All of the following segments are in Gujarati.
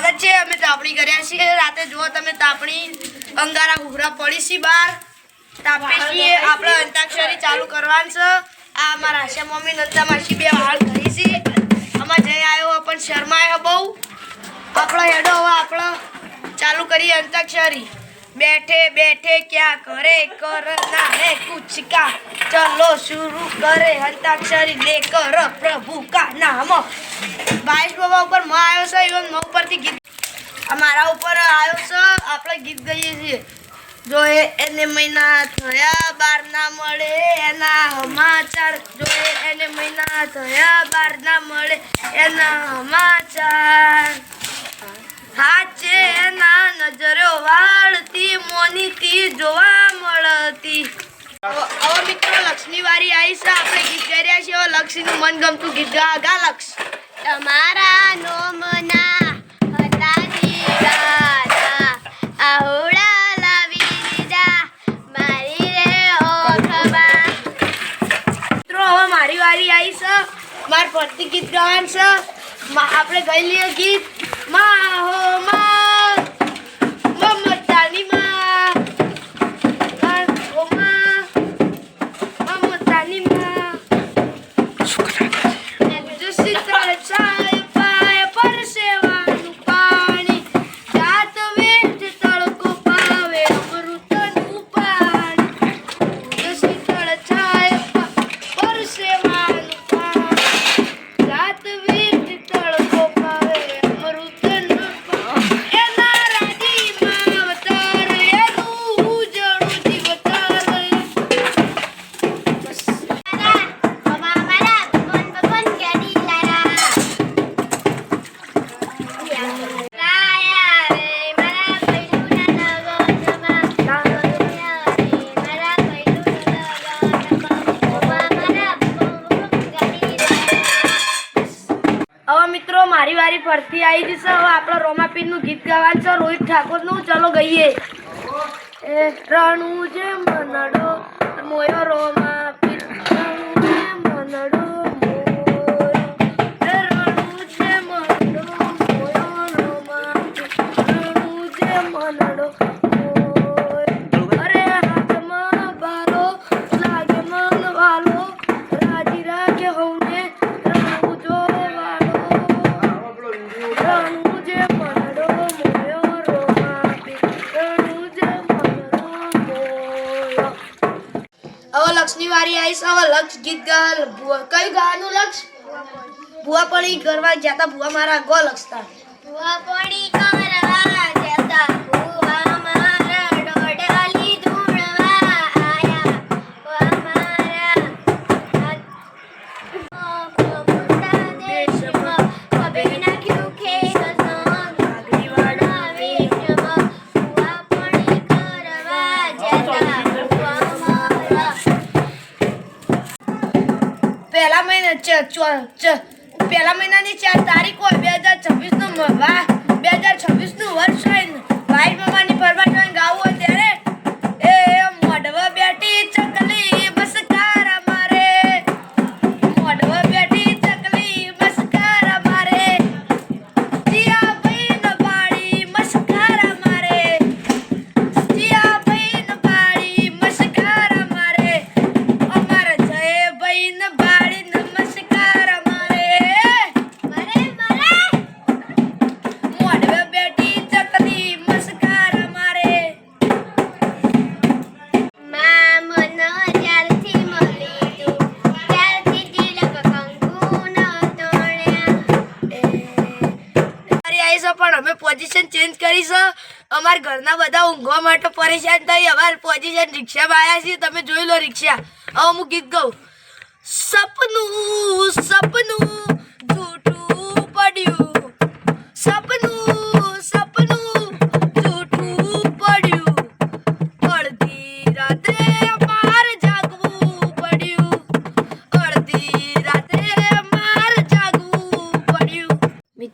સ્વાગત છે. અમે તાપણી કર્યા છીએ. રાતે જુઓ તમે તાપણી અંગારા ઘૂઘરા પડી છીએ બહાર તાપે છીએ. આપણે અંતાક્ષરી ચાલુ કરવાનું છે. આ અમારા આશા મમ્મી નતા માસી બે વાળ કરી છે. આમાં જઈ આવ્યો પણ શરમાયો બહુ. આપણો હેડો હવે આપણો. ચાલુ કરીએ અંતાક્ષરી. બેઠે બેઠે ક્યાં કરે? કરના હે કુછ કા ચલો શરૂ કરે અંતાક્ષરી લે કર પ્રભુ કા નામ. બાઈસ બાબા ઉપરમાં આવ્યો છે ઇવનમાં ઉપરથી ગીત. અમારા મારા ઉપર આવ્યો છે, આપણે ગીત ગાઈએ છીએ. જો એને મહિના થયા, બાર ના મળે એના સમાચાર. જો એને મહિના થયા, બાર ના મળે એના સમાચાર. હાચે એના નજરો મોનીતી જોવા મળતી. હવે મિત્રો લક્ષ્મી વારી આવી છે. આપણે ગીત છીએ. હવે લક્ષ્મીનું મનગમતું ગીત ગા ગા લક્ષ. તમારા નોમના હતા દીવાના આહોડા લાવી દીધા. મારી રે ઓઠમાં મિત્રો હવે મારી વારી આવી છે. માર ફરતી ગીત ગાવાનું છે. આપણે ગઈ લઈએ ગીત. હવે મિત્રો, મારી વારી ફરતી આવી જશે. હવે આપણે રોમાપીરનું ગીત ગાવાનું છે. રોહિત ઠાકોરનું. ચલો ગઈએ. એ રણું જે મનડો, મોયો. રોમાપીર. રણુ જે મનડો અરે હાથમાં બારો લાગે મન વાલો. રાજી રાખે હોને હવે લક્ષ્મી વારી આવીશ હવે લક્ષ ગીત ગા ભુવા, કયું ગાવાનું લક્ષ? ભુવા પડી કરવા ગયા ભુવા મારા ગો લક્ષતા. ભુવાપણી કરવા પહેલા મહિનાની ચાર તારીખ હોય, બે હજાર છવ્વીસનું બે હજાર છવ્વીસનું વર્ષ હોય ભાઈ મામાની ફરવા જઈને ગાવું હોય આવીશ પણ અમે પોઝિશન ચેન્જ કરીશ અમારા ઘરના બધા ઊંઘવા માટે પરેશાન થઈ અમારે પોઝિશન રિક્ષામાં આવ્યા છીએ. તમે જોઈ લો રિક્ષા. હવે હું ગીત ગાઉં. સપનું સપનું, જૂઠું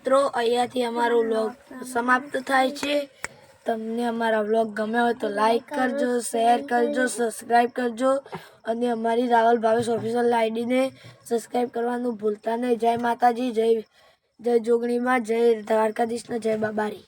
મિત્રો, અહીંયાથી અમારો વ્લોગ સમાપ્ત થાય છે. તમને અમારા વ્લોગ ગમ્યો હોય તો લાઈક કરજો શેર કરજો સબસ્ક્રાઈબ કરજો. અને અમારી રાવલ ભાવેશ ઓફિશિયલ આઈડીને સબસ્ક્રાઈબ કરવાનું ભૂલતા નહીં. જય માતાજી, જય જય જોગણીમાં, જય દ્વારકાધીશના જય બાબારી.